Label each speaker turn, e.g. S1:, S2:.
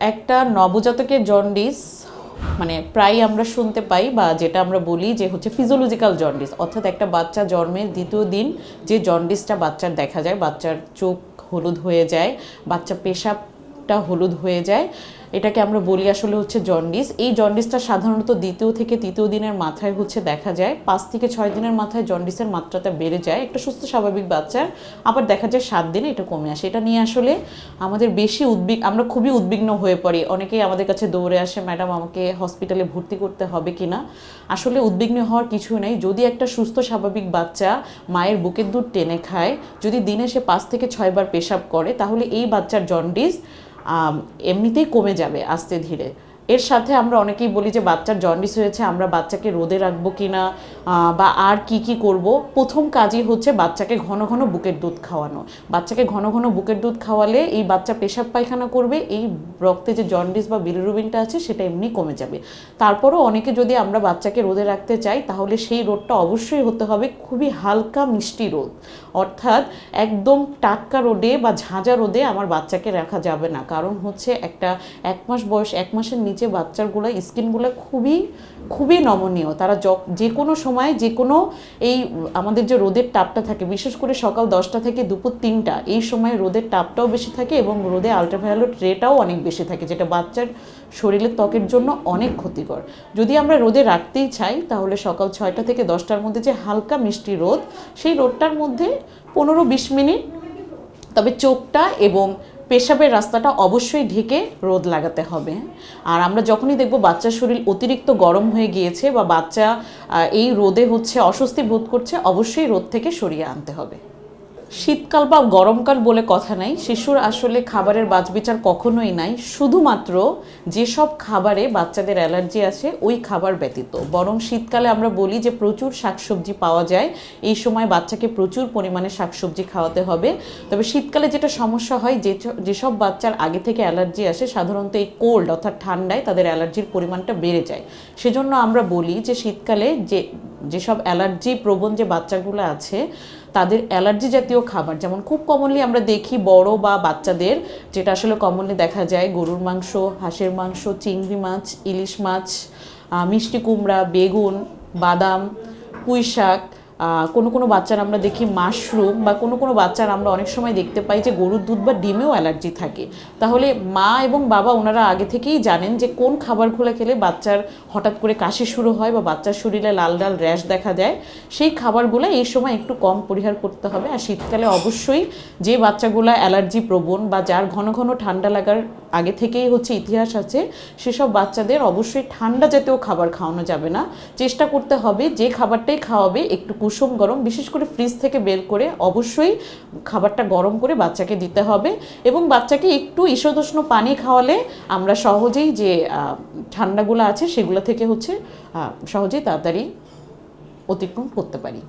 S1: একটা নবজাতকের জন্ডিস মানে প্রায় আমরা শুনতে পাই বা যেটা আমরা বলি যে হচ্ছে ফিজিওলজিক্যাল জন্ডিস অর্থাৎ একটা বাচ্চা জন্মের দ্বিতীয় দিন যে জন্ডিসটা বাচ্চার দেখা যায়, বাচ্চার চোখ হলুদ হয়ে যায়, বাচ্চা পেশাবটা হলুদ হয়ে যায় এটাকে আমরা বলি আসলে হচ্ছে জন্ডিস। এই জন্ডিসটা সাধারণত দ্বিতীয় থেকে তৃতীয় দিনের মাথায় হচ্ছে দেখা যায়। পাঁচ থেকে ছয় দিনের মাথায় জন্ডিসের মাত্রাটা বেড়ে যায়। একটা সুস্থ, স্বাভাবিক বাচ্চার আবার দেখা যায় সাত দিনে এটা কমে আসে। এটা নিয়ে আসলে আমাদের বেশি উদ্বিগ আমরা খুবই উদ্বিগ্ন হয়ে পড়ি। অনেকেই আমাদের কাছে দৌড়ে আসে, ম্যাডাম, আমাকে হসপিটালে ভর্তি করতে হবে কিনা? আসলে উদ্বিগ্ন হওয়ার কিছু নেই। যদি একটা সুস্থ, স্বাভাবিক বাচ্চা মায়ের বুকের দুধ টেনে খায়, যদি দিনে সে পাঁচ থেকে ছয়বার পেশাব করে, তাহলে এই বাচ্চার জন্ডিস এমনিতেই কমে যাবে আস্তে ধীরে। এর সাথে আমরা অনেকেই বলি যে বাচ্চার জন্ডিস হয়েছে আমরা বাচ্চাকে রোদে রাখব কিনা আহ, বা আর কি কি করব? প্রথম কাজই হচ্ছে বাচ্চাকে ঘন ঘন বুকের দুধ খাওয়ানো। বাচ্চাকে ঘন ঘন বুকের দুধ খাওয়ালে এই বাচ্চা পেশাব পায়খানা করবে, এই রক্তে যে জন্ডিস বা বিলিরুবিনটা আছে সেটা এমনি কমে যাবে। তারপরও অনেকে যদি আমরা বাচ্চাকে রোদে রাখতে চাই, তাহলে সেই রোদটা অবশ্যই হতে হবে খুবই হালকা মিষ্টি রোদ। অর্থাৎ একদম টাটকা রোদে বা ঝাঁঝা রোদে আমার বাচ্চাকে রাখা যাবে না। কারণ হচ্ছে একটা এক মাস বয়স, এক মাসের নিচে বাচ্চারগুলো স্কিনগুলো খুবই খুবই নমনীয়। তারা য- যে কোনো সময় যে কোনো এই, আমাদের যে রোদের তাপটা থাকে, বিশেষ করে সকাল দশটা থেকে দুপুর তিনটা, এই সময় রোদের তাপটাও বেশি থাকে এবং রোদে আলট্রাভায়োলেট রেটাও অনেক বেশি থাকে, যেটা বাচ্চার শরীরের ত্বকের জন্য অনেক ক্ষতিকর। যদি আমরা রোদে রাখতেই চাই, তাহলে সকাল ছয়টা থেকে দশটার মধ্যে যে হালকা মিষ্টি রোদ, সেই রোদটার মধ্যে পনেরো বিশ মিনিট, তবে চোখটা এবং পেশাবের রাস্তাটা অবশ্যই ঢেকে রোদ লাগাতে হবে। আর আমরা যখনই দেখব বাচ্চার শরীর অতিরিক্ত গরম হয়ে গিয়েছে বা বাচ্চা এই রোদে হচ্ছে অস্বস্তি বোধ করছে, অবশ্যই রোদ থেকে সরিয়ে আনতে হবে। শীতকাল বা গরমকাল বলে কথা নাই। শিশুর আসলে খাবারের বাজবিচার কখনোই নাই। শুধুমাত্র যেসব খাবারে বাচ্চাদের অ্যালার্জি আছে, ওই খাবার ব্যতীত। বরং শীতকালে আমরা বলি যে প্রচুর শাকসবজি পাওয়া যায়। এই সময় বাচ্চাকে প্রচুর পরিমাণে শাকসবজি খাওয়াতে হবে। তবে শীতকালে যেটা সমস্যা হয়, যে যেসব বাচ্চার আগে থেকে অ্যালার্জি আসে, সাধারণত এই কোল্ড অর্থাৎ ঠান্ডায় তাদের অ্যালার্জির পরিমাণটা বেড়ে যায়। সেজন্য আমরা বলি যে শীতকালে যে যেসব অ্যালার্জি প্রবণ যে বাচ্চাগুলো আছে, তাদের অ্যালার্জি জাতীয় খাবার, যেমন খুব কমনলি আমরা দেখি বড় বা বাচ্চাদের, যেটা আসলে কমনলি দেখা যায়, গরুর মাংস, হাঁসের মাংস, চিংড়ি মাছ, ইলিশ মাছ মিষ্টি কুমড়া, বেগুন, বাদাম পুঁই শাক কোনো কোনো বাচ্চার আমরা দেখি মাশরুম বা কোনো কোনো বাচ্চার আমরা অনেক সময় দেখতে পাই যে গরুর দুধ বা ডিমেও অ্যালার্জি থাকে। তাহলে মা এবং বাবা ওনারা আগে থেকেই জানেন যে কোন খাবারগুলো খেলে বাচ্চার হঠাৎ করে কাশি শুরু হয় বা বাচ্চার শরীরে লাল লাল র্যাশ দেখা দেয়, সেই খাবারগুলো এই সময় একটু কম পরিহার করতে হবে। আর শীতকালে অবশ্যই যে বাচ্চাগুলো অ্যালার্জি প্রবণ বা যার ঘন ঘন ঠান্ডা লাগার আগে থেকেই হচ্ছে ইতিহাস আছে, সেসব বাচ্চাদের অবশ্যই ঠান্ডা জাতীয় খাবার খাওয়ানো যাবে না। চেষ্টা করতে হবে যে খাবারটাই খাওয়াবে, একটু কুসুম গরম, বিশেষ করে ফ্রিজ থেকে বের করে অবশ্যই খাবারটা গরম করে বাচ্চাকে দিতে হবে এবং বাচ্চাকে একটু ঈষদুষ্ণ পানি খাওয়ালে আমরা সহজেই যে ঠান্ডাগুলো আছে সেগুলো থেকে হচ্ছে সহজেই তাড়াতাড়ি অতিক্রম করতে পারি।